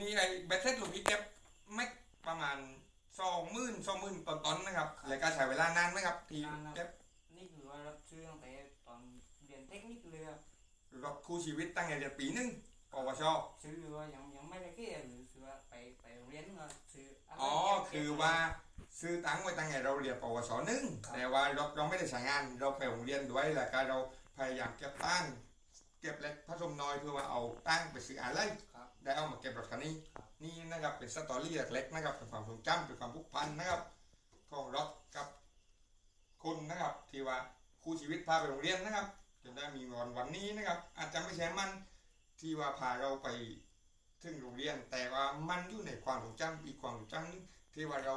นี่ไอ้แบตเซ็ตลูกพี่เก็บไม่ประมาณสองหมื่นสองหมื่นต้นๆนะครับแล้วก็ใช้เวลานานไหมครับที่เก็บนี่คือว่ารับซื้อตั้งแต่ตอนเรียนเทคนิคเลยครับรถคู่ชีวิตตั้งแต่เรียนปีหนึ่งปวช ซื้อว่ายังยังไม่ได้เกี่ยหรือซื้อว่าไปไปเรียนก็ซื้ออะไรอ๋อเก็บคือว่าซื้อตังค์ไว้ตั้งแต่เราเรียนปวสหนึ่งแต่ว่าเราเราไม่ได้ใช้งาน เราไปโรงเรียนด้วยแล้วก็เราพยายามเก็บตั้งค์เก็บเล็กผสมน้อยเพื่อว่าเอาตั้งค์ไปซื้ออะไรครับ ได้เอามาเก็บรถคันนี้ นี่นะครับเป็นสตอรี่เล็กๆนะครับเป็นความทรงจำเป็นความผูกพันนะครับของรถกับคุณนะครับ ที่ว่าคู่ชีวิตพาไปโรงเรียนนะครับจนได้มีวันวันนี้นะครับ อาจจะไม่ใช่มันที่ว่าพาเราไปถึงโรงเรียน แต่ว่ามันอยู่ในความทรงจำอีกความทรงจำที่ว่าเรา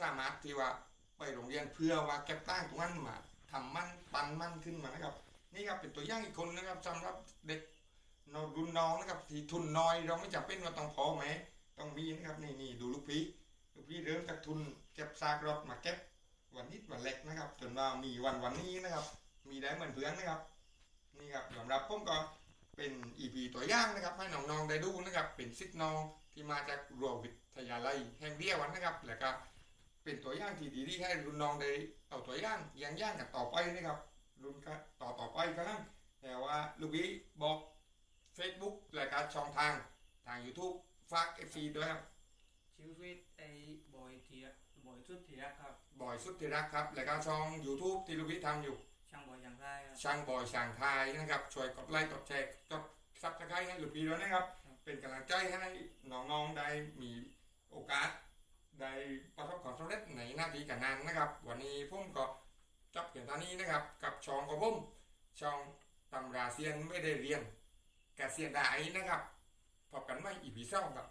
สามารถที่ว่าไปโรงเรียนเพื่อว่าเก็บตั้งตรงนั้นมาทำมันปันมันขึ้นมานะครับ นี่ครับเป็นตัวอย่างอีกคนนะครับสำหรับเด็ก เรารุ่นน้องนะครับที่ทุนน้อยเราไม่จำเป็นว่าต้องพอไหมต้องมีนะครับนี่นี่ดูลูกพี่ลูกพี่เริ่มจากทุนเก็บซากรถมาเก็บวันนิดวันเล็กนะครับจนว่ามีวันวันนี้นะครับ มีได้เหมือนเพื่อนนะครับ นี่ครับสำหรับผมก็เป็นอีพีตัวอย่างนะครับ ให้น้องๆได้ดูนะครับ เป็นซิกน้องที่มาจากรัววิทยาลัยแห่งเดียวกันนะครับแล้วก็เป็นตัวอย่างที่ดีๆให้รุ่นน้องได้เอาตัวอย่างอย่างย่างกันต่อไปนะครับรุ่นก็ต่อต่อไปก็นั่นแต่ว่าลูกพี่บอก Facebook รายการช่องทางทาง YouTube ฝาก FC ด้วยครับชีวิตไอ้บอยเทียบอยสุดเทียครับบ่อยสุดที่รักครับรายการช่อง YouTube ที่ลูกพี่ทำอยู่ ช่างบอยอย่างไรครับ ช่างบอยช่างทายนะครับ ช่วยกดไลค์กดแชร์กดซับสไครต์ให้ลูกพี่ด้วยนะครับ เป็นกำลังใจให้น้องๆได้มีโอกาส ได้ประสบความสำเร็จในหน้าที่การงานนะครับ วันนี้ผมก็จบเพียงเท่านี้นะครับ กับช่องของผมช่องตำราเซียนไม่ได้เรียนแกเสียดายนะครับพบกันไม่อีพีสองครับ